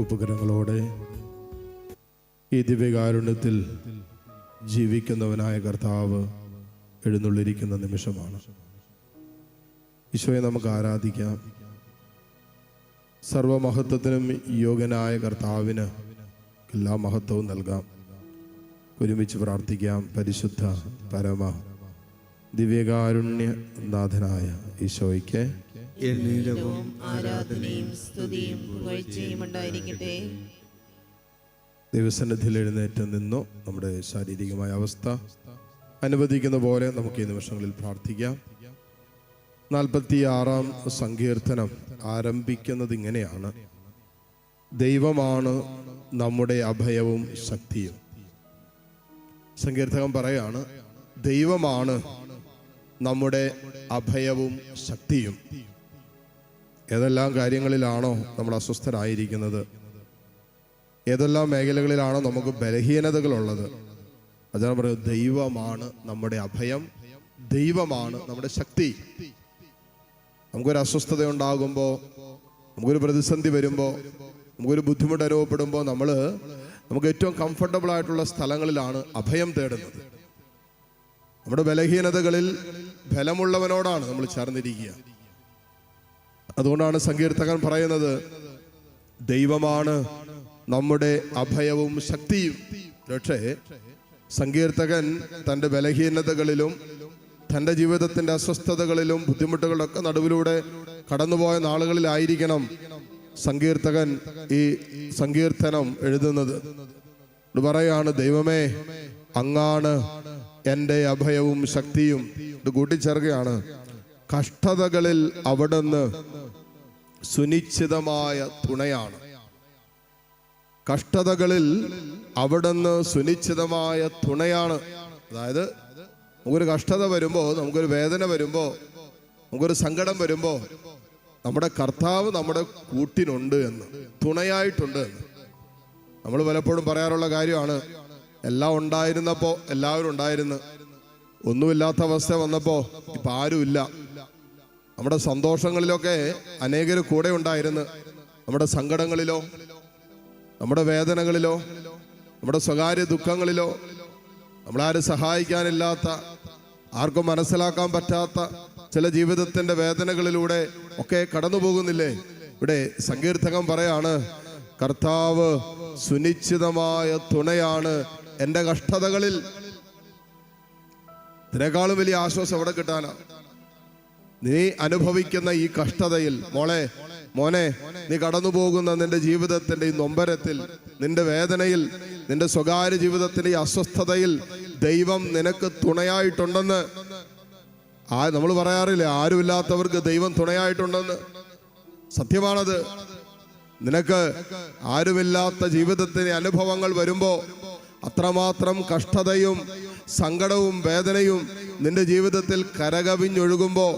കൂപ്പുകരങ്ങളോടെ ഈ ദിവ്യകാരുണ്യത്തിൽ ജീവിക്കുന്നവനായ കർത്താവ് എഴുന്നള്ളിരിക്കുന്ന നിമിഷമാണ്. ഈശോയെ നമുക്ക് ആരാധിക്കാം. സർവമഹത്വത്തിനും യോഗ്യനായ കർത്താവിന് എല്ലാ മഹത്വവും നൽകാം. ഒരുമിച്ച് പ്രാർത്ഥിക്കാം. പരിശുദ്ധ പരമ ദിവ്യകാരുണ്യനാഥനായ ഈശോയ്ക്ക് എന്നേരവും ആരാധനയും സ്തുതിയും പുകഴ്ചയും ഉണ്ടായിരിക്കട്ടെ. ദൈവസന്നിധിയിൽ എഴുന്നേറ്റ് നിന്നു. നമ്മുടെ ശാരീരികമായ അവസ്ഥ അനുവദിക്കുന്ന പോലെ നമുക്ക് ഈ നിമിഷങ്ങളിൽ പ്രാർത്ഥിക്കാം. നാൽപ്പത്തി ആറാം സങ്കീർത്തനം ആരംഭിക്കുന്നത് ഇങ്ങനെയാണ്. ദൈവമാണ് നമ്മുടെ അഭയവും ശക്തിയും. സങ്കീർത്തകൻ പറയാണ് ദൈവമാണ് നമ്മുടെ അഭയവും ശക്തിയും. ഏതെല്ലാം കാര്യങ്ങളിലാണോ നമ്മൾ അസ്വസ്ഥരായിരിക്കുന്നത്? ഏതെല്ലാം മേഖലകളിലാണോ നമുക്ക് ബലഹീനതകളുള്ളത്? അതാണ് പറയുന്നത് ദൈവമാണ് നമ്മുടെ അഭയം. ദൈവമാണ് നമ്മുടെ ശക്തി. നമുക്കൊരു അസ്വസ്ഥത ഉണ്ടാകുമ്പോൾ നമുക്കൊരു പ്രതിസന്ധി വരുമ്പോൾ നമുക്കൊരു ബുദ്ധിമുട്ട് അനുഭവപ്പെടുമ്പോൾ നമ്മൾ നമുക്ക് ഏറ്റവും കംഫർട്ടബിൾ ആയിട്ടുള്ള സ്ഥലങ്ങളിലാണ് അഭയം തേടുന്നത്. നമ്മുടെ ബലഹീനതകളിൽ ബലമുള്ളവനോടാണ് നമ്മൾ ചേർന്നിരിക്കുക. അതുകൊണ്ടാണ് സങ്കീർത്തകൻ പറയുന്നത് ദൈവമാണ് നമ്മുടെ അഭയവും ശക്തിയും. പക്ഷേ സങ്കീർത്തകൻ തന്റെ ബലഹീനതകളിലും തന്റെ ജീവിതത്തിന്റെ അസ്വസ്ഥതകളിലും ബുദ്ധിമുട്ടുകളൊക്കെ നടുവിലൂടെ കടന്നുപോയ നാളുകളിലായിരിക്കണം സങ്കീർത്തകൻ ഈ സങ്കീർത്തനം എഴുതുന്നത്. പറയാണ് ദൈവമേ അങ്ങാണ് എന്റെ അഭയവും ശക്തിയും. ഇത് കൂട്ടിച്ചേർക്കുകയാണ്. കഷ്ടതകളിൽ അവിടുന്ന് സുനിശ്ചിതമായ തുണയാണ്. കഷ്ടതകളിൽ അവിടുന്ന് സുനിശ്ചിതമായ തുണയാണ്. അതായത് നമുക്കൊരു കഷ്ടത വരുമ്പോൾ നമുക്കൊരു വേദന വരുമ്പോൾ നമുക്കൊരു സങ്കടം വരുമ്പോൾ നമ്മുടെ കർത്താവ് നമ്മുടെ കൂട്ടിനുണ്ട് എന്ന് തുണയായിട്ടുണ്ട് എന്ന്. നമ്മൾ പലപ്പോഴും പറയാറുള്ള കാര്യമാണ് എല്ലാം ഉണ്ടായിരുന്നപ്പോൾ എല്ലാവരും ഉണ്ടായിരുന്നു. ഒന്നുമില്ലാത്ത അവസ്ഥ വന്നപ്പോൾ ഇപ്പം ആരുമില്ല. നമ്മുടെ സന്തോഷങ്ങളിലൊക്കെ അനേകർ കൂടെ ഉണ്ടായിരുന്നു. നമ്മുടെ സങ്കടങ്ങളിലോ നമ്മുടെ വേദനകളിലോ നമ്മുടെ സ്വകാര്യ ദുഃഖങ്ങളിലോ നമ്മളാരും സഹായിക്കാനില്ലാത്ത ആർക്കും മനസ്സിലാക്കാൻ പറ്റാത്ത ചില ജീവിതത്തിന്റെ വേദനകളിലൂടെ ഒക്കെ കടന്നു പോകുന്നില്ലേ? ഇവിടെ സങ്കീർത്തകം പറയാണ് കർത്താവ് സുനിശ്ചിതമായ തുണയാണ് എന്റെ കഷ്ടതകളിൽ. ഇതിനേക്കാളും വലിയ ആശ്വാസം അവിടെ കിട്ടാനാ. നീ അനുഭവിക്കുന്ന ഈ കഷ്ടതയിൽ മോളെ മോനെ നീ കടന്നു പോകുന്ന നിന്റെ ജീവിതത്തിന്റെ ഈ നൊമ്പരത്തിൽ നിന്റെ വേദനയിൽ നിന്റെ സ്വകാര്യ ജീവിതത്തിന്റെ ഈ അസ്വസ്ഥതയിൽ ദൈവം നിനക്ക് തുണയായിട്ടുണ്ടെന്ന്. ആ നമ്മൾ പറയാറില്ല ആരുമില്ലാത്തവർക്ക് ദൈവം തുണയായിട്ടുണ്ടെന്ന്. സത്യമാണത്. നിനക്ക് ആരുമില്ലാത്ത ജീവിതത്തിന് അനുഭവങ്ങൾ വരുമ്പോ അത്രമാത്രം കഷ്ടതയും സങ്കടവും വേദനയും നിന്റെ ജീവിതത്തിൽ കരകവിഞ്ഞൊഴുകുമ്പോൾ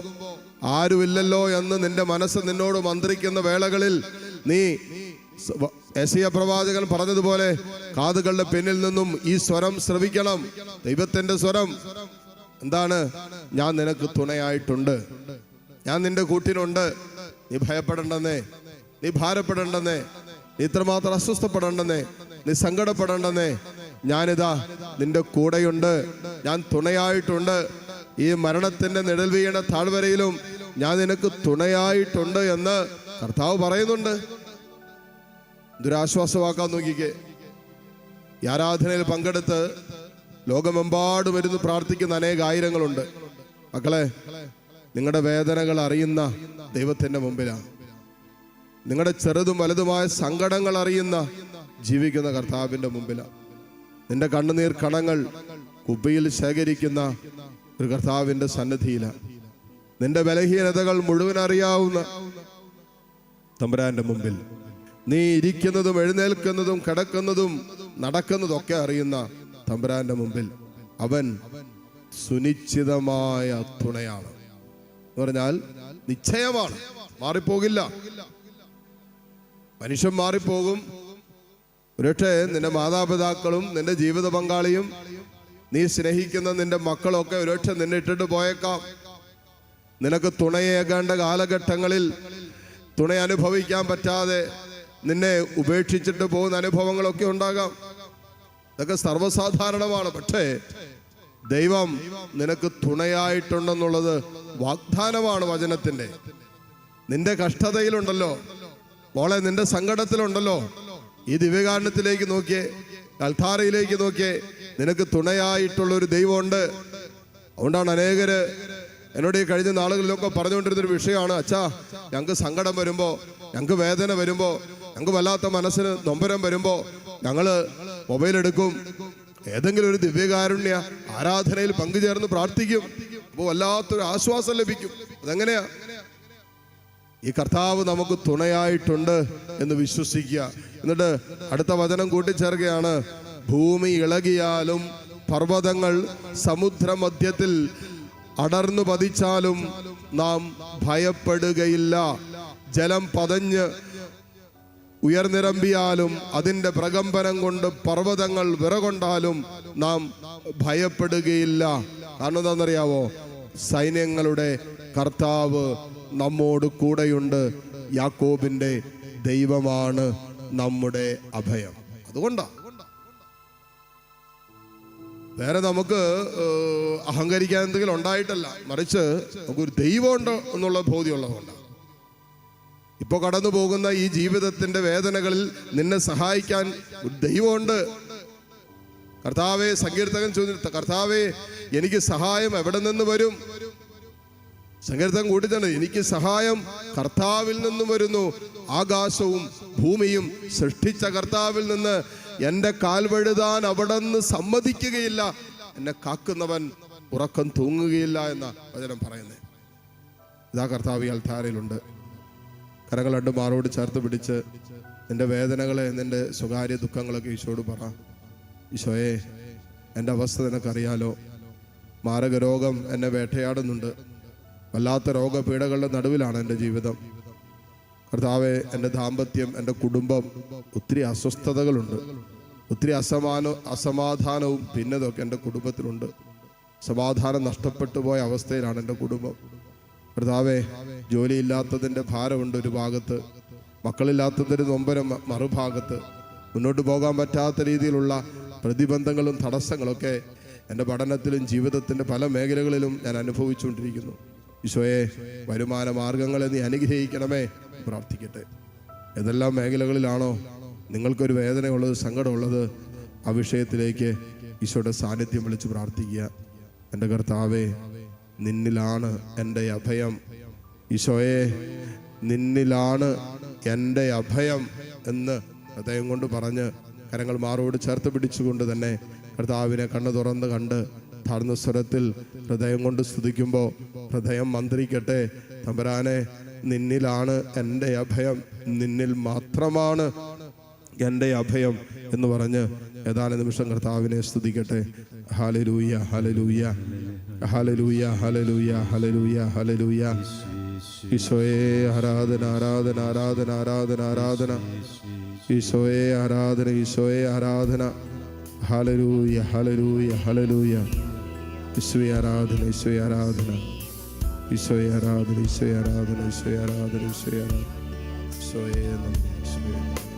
ആരുമില്ലല്ലോ എന്ന് നിന്റെ മനസ്സ് നിന്നോട് മന്ത്രിക്കുന്ന വേളകളിൽ നീ എസിയ പ്രവാചകൻ പറഞ്ഞതുപോലെ കാതുകളുടെ പിന്നിൽ നിന്നും ഈ സ്വരം ശ്രവിക്കണം. ദൈവത്തിന്റെ സ്വരം. എന്താണ്? ഞാൻ നിനക്ക് തുണയായിട്ടുണ്ട്. ഞാൻ നിന്റെ കൂട്ടിനുണ്ട്. നീ ഭയപ്പെടണ്ടെന്നേ. നീ ഭാരപ്പെടണ്ടെന്നേ. നീ ഇത്രമാത്രം അസ്വസ്ഥപ്പെടണ്ടെന്നേ. നീ സങ്കടപ്പെടണ്ടെന്നേ. ഞാനിതാ നിന്റെ കൂടെയുണ്ട്. ഞാൻ തുണയായിട്ടുണ്ട്. ഈ മരണത്തിന്റെ നിഴൽ വീണ താഴ്വരയിലും ഞാൻ നിനക്ക് തുണയായിട്ടുണ്ട് എന്ന് കർത്താവ് പറയുന്നുണ്ട്. ദുരാശ്വാസമാക്കാൻ നോക്കിക്കേ. ഈ ആരാധനയിൽ പങ്കെടുത്ത് ലോകമെമ്പാടും വരുന്നു പ്രാർത്ഥിക്കുന്ന അനേക ആയിരങ്ങളുണ്ട്. മക്കളെ നിങ്ങളുടെ വേദനകൾ അറിയുന്ന ദൈവത്തിന്റെ മുമ്പിലാണ് നിങ്ങളുടെ ചെറുതും വലുതുമായ സങ്കടങ്ങൾ അറിയുന്ന ജീവിക്കുന്ന കർത്താവിന്റെ മുമ്പിലാണ് നിന്റെ കണ്ണുനീർ കണങ്ങൾ കുപ്പിയിൽ ശേഖരിക്കുന്ന ഒരു കർത്താവിന്റെ സന്നിധിയിലാണ് നിന്റെ ബലഹീനതകൾ മുഴുവൻ അറിയാവുന്ന തമ്പുരാന്റെ മുമ്പിൽ. നീ ഇരിക്കുന്നതും എഴുന്നേൽക്കുന്നതും കിടക്കുന്നതും നടക്കുന്നതും ഒക്കെ അറിയുന്ന തമ്പുരാന്റെ മുമ്പിൽ അവൻ സുനിശ്ചിതമായ തുണയാണ്. എന്ന് പറഞ്ഞാൽ നിശ്ചയമാണ്. മാറിപ്പോകില്ല. മനുഷ്യൻ മാറിപ്പോകും. ഒരുപക്ഷെ നിന്റെ മാതാപിതാക്കളും നിന്റെ ജീവിത പങ്കാളിയും നീ സ്നേഹിക്കുന്ന നിന്റെ മക്കളൊക്കെ ഒരുപക്ഷെ നിന്നെ ഇട്ടിട്ട് പോയേക്കാം. നിനക്ക് തുണയേകേണ്ട കാലഘട്ടങ്ങളിൽ തുണ അനുഭവിക്കാൻ പറ്റാതെ നിന്നെ ഉപേക്ഷിച്ചിട്ട് പോകുന്ന അനുഭവങ്ങളൊക്കെ ഉണ്ടാകാം. ഇതൊക്കെ സർവസാധാരണമാണ്. പക്ഷേ ദൈവം നിനക്ക് തുണയായിട്ടുണ്ടെന്നുള്ളത് വാഗ്ദാനമാണ് വചനത്തിന്റെ. നിന്റെ കഷ്ടതയിലുണ്ടല്ലോ. മോളെ നിന്റെ സങ്കടത്തിലുണ്ടല്ലോ. ഈ ദിവ്യകാരണത്തിലേക്ക് നോക്കിയേ കൽധാരയിലേക്ക് നോക്കിയേ നിനക്ക് തുണയായിട്ടുള്ള ഒരു ദൈവമുണ്ട്. അതുകൊണ്ടാണ് അനേകര് എന്നോട് ഈ കഴിഞ്ഞ നാളുകളിലൊക്കെ പറഞ്ഞുകൊണ്ടിരുന്നൊരു വിഷയമാണ് അച്ഛാ ഞങ്ങൾക്ക് സങ്കടം വരുമ്പോൾ ഞങ്ങൾക്ക് വേദന വരുമ്പോൾ ഞങ്ങൾക്ക് വല്ലാത്ത മനസ്സിന് നൊമ്പരം വരുമ്പോൾ ഞങ്ങൾ മൊബൈൽ എടുക്കും. ഏതെങ്കിലും ഒരു ദിവ്യകാരുണ്യ ആരാധനയിൽ പങ്കുചേർന്ന് പ്രാർത്ഥിക്കും. അപ്പോൾ വല്ലാത്തൊരു ആശ്വാസം ലഭിക്കും. അതെങ്ങനെയാ? ഈ കർത്താവ് നമുക്ക് തുണയായിട്ടുണ്ട് എന്ന് വിശ്വസിക്കുക. എന്നിട്ട് അടുത്ത വചനം കൂട്ടിച്ചേർക്കുകയാണ് ഭൂമി ഇളകിയാലും പർവതങ്ങൾ സമുദ്രമധ്യത്തിൽ അടർന്നു പതിച്ചാലും നാം ഭയപ്പെടുകയില്ല. ജലം പതഞ്ഞ് ഉയർന്നിരമ്പിയാലും അതിന്റെ പ്രകമ്പനം കൊണ്ട് പർവതങ്ങൾ വിറകൊണ്ടാലും നാം ഭയപ്പെടുകയില്ല. കാരണം എന്താണെന്നറിയാവോ? സൈന്യങ്ങളുടെ കർത്താവ് നമ്മോട് കൂടെയുണ്ട്. യാക്കോബിന്റെ ദൈവമാണ് നമ്മുടെ അഭയം. അതുകൊണ്ടാ വേറെ നമുക്ക് അഹങ്കരിക്കാൻ എന്തെങ്കിലും ഉണ്ടായിട്ടല്ല. മറിച്ച് നമുക്കൊരു ദൈവമുണ്ട് എന്നുള്ള ബോധ്യമുള്ളതുകൊണ്ടാണ്. ഇപ്പോൾ കടന്നു പോകുന്ന ഈ ജീവിതത്തിന്റെ വേദനകളിൽ നിന്നെ സഹായിക്കാൻ ഒരു ദൈവമുണ്ട്. കർത്താവെ സങ്കീർത്തകൻ ചോദിച്ചു കർത്താവെ എനിക്ക് സഹായം എവിടെ നിന്ന് വരും? സങ്കീർത്തൻ കൂട്ടിത്തന്നെ എനിക്ക് സഹായം കർത്താവിൽ നിന്നും വരുന്നു. ആകാശവും ഭൂമിയും സൃഷ്ടിച്ച കർത്താവിൽ നിന്ന് എന്റെ കാൽവഴുതാൻ അവിടെ നിന്ന് സമ്മതിക്കുകയില്ല. എന്നെ കാക്കുന്നവൻ ഉറക്കം തൂങ്ങുകയില്ല എന്ന വചനം പറയുന്നത് ഇതാ കർത്താവ് ഈ അൽത്താരയിലുണ്ട്. കരങ്ങൾ രണ്ട് മാറോട് ചേർത്ത് പിടിച്ച് നിന്റെ വേദനകളെ നിന്റെ സ്വകാര്യ ദുഃഖങ്ങളൊക്കെ ഈശോട് പറ. ഈശോയെ എന്റെ അവസ്ഥ നിനക്കറിയാലോ? മാരക രോഗം എന്നെ വേട്ടയാടുന്നുണ്ട്. വല്ലാത്ത രോഗപീഠകളുടെ നടുവിലാണ് എന്റെ ജീവിതം. കർത്താവെ എന്റെ ദാമ്പത്യം എന്റെ കുടുംബം ഒത്തിരി അസ്വസ്ഥതകളുണ്ട്. ഒത്തിരി അസമാന അസമാധാനവും പിന്നതൊക്കെ എന്റെ കുടുംബത്തിലുണ്ട്. സമാധാനം നഷ്ടപ്പെട്ടു പോയ അവസ്ഥയിലാണ് എന്റെ കുടുംബം. കർത്താവെ ജോലിയില്ലാത്തതിന്റെ ഭാരമുണ്ട് ഒരു ഭാഗത്ത്. മക്കളില്ലാത്തതിന്റെ നൊമ്പരം മറുഭാഗത്ത്. മുന്നോട്ട് പോകാൻ പറ്റാത്ത രീതിയിലുള്ള പ്രതിബന്ധങ്ങളും തടസ്സങ്ങളൊക്കെ എന്റെ പഠനത്തിലും ജീവിതത്തിന്റെ പല മേഖലകളിലും ഞാൻ അനുഭവിച്ചുകൊണ്ടിരിക്കുന്നു. ഈശോയെ വരുമാന മാർഗങ്ങളെ നീ അനുഗ്രഹിക്കണമേ. പ്രാർത്ഥിക്കട്ടെ. ഏതെല്ലാം മേഖലകളിലാണോ നിങ്ങൾക്കൊരു വേദനയുള്ളത് സങ്കടമുള്ളത് ആ വിഷയത്തിലേക്ക് ഈശോയുടെ സാന്നിധ്യം വിളിച്ച് പ്രാർത്ഥിക്കുക. എന്റെ കർത്താവേ നിന്നിലാണ് എന്റെ അഭയം. ഈശോയെ നിന്നിലാണ് എന്റെ അഭയം എന്ന് ഹൃദയം കൊണ്ട് പറഞ്ഞ് കരങ്ങൾ മാറോട് ചേർത്ത് പിടിച്ചുകൊണ്ട് തന്നെ കർത്താവിനെ കണ്ണു തുറന്ന് കണ്ട് താഴ്ന്ന സ്വരത്തിൽ ഹൃദയം കൊണ്ട് സ്തുതിക്കുമ്പോൾ ഹൃദയം മന്ത്രിക്കട്ടെ തമ്പരാനെ നിന്നിലാണ് എന്റെ അഭയം നിന്നിൽ മാത്രമാണ് എന്റെ അഭയം എന്ന് പറഞ്ഞ് ഏതാനും നിമിഷം കർത്താവിനെ സ്തുതിക്കട്ടെ. ഹാലലൂയ ഹലലൂയ ഹലലൂയ ഹലലൂയ ഹലലൂയ ഹലലൂയ ഈശോയെ ആരാധന ആരാധന ആരാധന ആരാധന ആരാധന. ഈശോയെ ആരാധന ഈശോയെ ആരാധന. ഹലലൂയ ഹലലൂയ ഹലലൂയ ഈശോയെ ആരാധന ഈശോയെ ആരാധന. ഈശോയെ ആരാധന ഈശോയെ ആരാധന ഈശോയെ ആരാധന ഈശോയെ ആരാധന. ഈശോയെ നന്ദി ഈശോയെ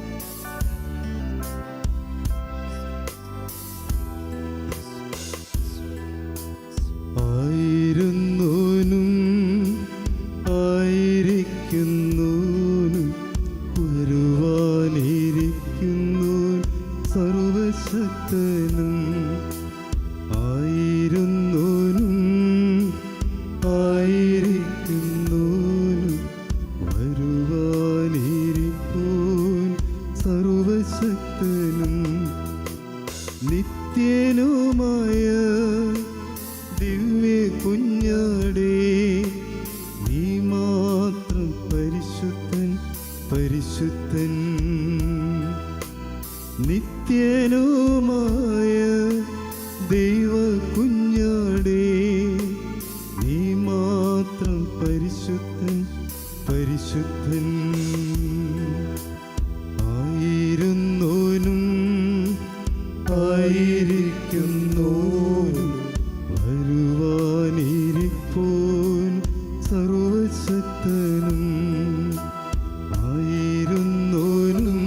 വിശുദ്ധൻ ആയിരുന്നോനും ആയിരിക്കുന്നു വരുവാനിരിപ്പോൻ സർവശക്തനും ആയിരുന്നോനും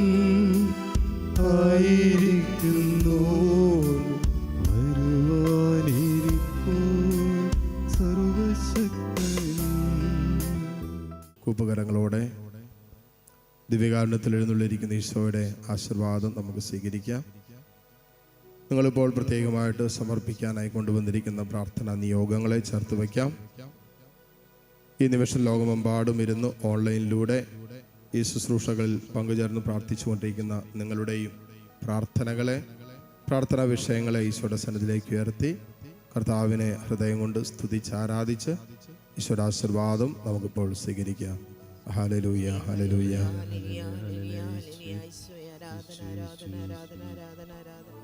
ആയിരിക്കുന്നോ ദിവ്യകാരണത്തിൽ എഴുന്നള്ളിരിക്കുന്ന ഈശോയുടെ ആശീർവാദം നമുക്ക് സ്വീകരിക്കാം. നിങ്ങളിപ്പോൾ പ്രത്യേകമായിട്ട് സമർപ്പിക്കാനായി കൊണ്ടുവന്നിരിക്കുന്ന പ്രാർത്ഥന നിയോഗങ്ങളെ ചേർത്ത് വയ്ക്കാം. ഈ നിമിഷം ലോകമെമ്പാടും ഇരുന്ന് ഓൺലൈനിലൂടെ ഈ ശുശ്രൂഷകളിൽ പങ്കുചേർന്ന് പ്രാർത്ഥിച്ചുകൊണ്ടിരിക്കുന്ന നിങ്ങളുടെയും പ്രാർത്ഥനകളെ പ്രാർത്ഥനാ വിഷയങ്ങളെ ഈശോയുടെ സന്നിധിയിലേക്ക് ഉയർത്തി കർത്താവിനെ ഹൃദയം കൊണ്ട് സ്തുതിച്ച് ആരാധിച്ച് ഈശ്വരാശീർവാദം നമുക്കിപ്പോൾ സ്വീകരിക്കാം. ഹാലലൂയ ഹാലലൂയ ആരാധന ആരാധന ആരാധന ആരാധന